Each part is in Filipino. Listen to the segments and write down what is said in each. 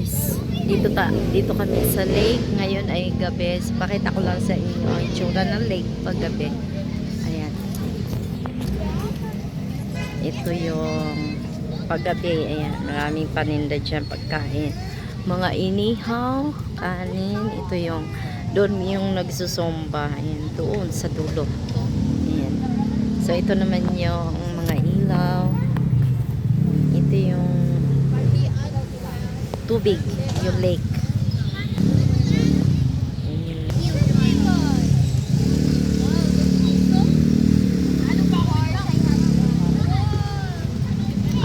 guys. Dito ta, dito kami sa lake. Ngayon ay gabi. Pakita ko lang sa inyo ang itsura ng lake pag gabi. Ayan. Ito yung paggabi. Ayan. Maraming paninda dyan pagkain. Mga inihaw, kanin. Ito yung doon yung nagsusumba. Ayan. Doon sa dulo. Ayan. So ito naman yung tubig, yung lake.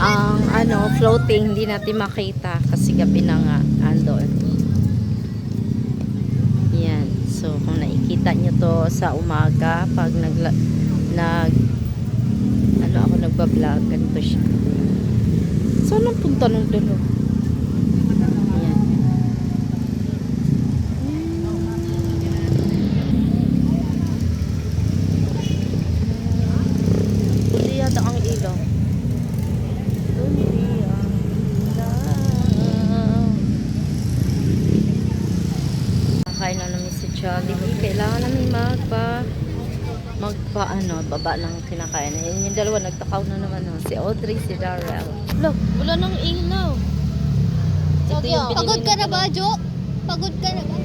Ang ano, floating, hindi natin makita kasi gabi na nga andon. Yan. So, kung nakikita nyo to sa umaga, pag nag, nag ano ako nagbablog, ganito siya. Saan ang punta ng dulo? Yan. Hindi yata ang ilaw. Hindi ang ilaw. Kakain Charlie. Kailangan namin magpa magpa ano, baba ng kinakain. Yun yung dalawa nagtakaw na naman. Oh. Si Audrey, si Darrell. Look, wala nang ilaw. Ito yung Pagod ka na ba, Jo? Pagod ka na ba?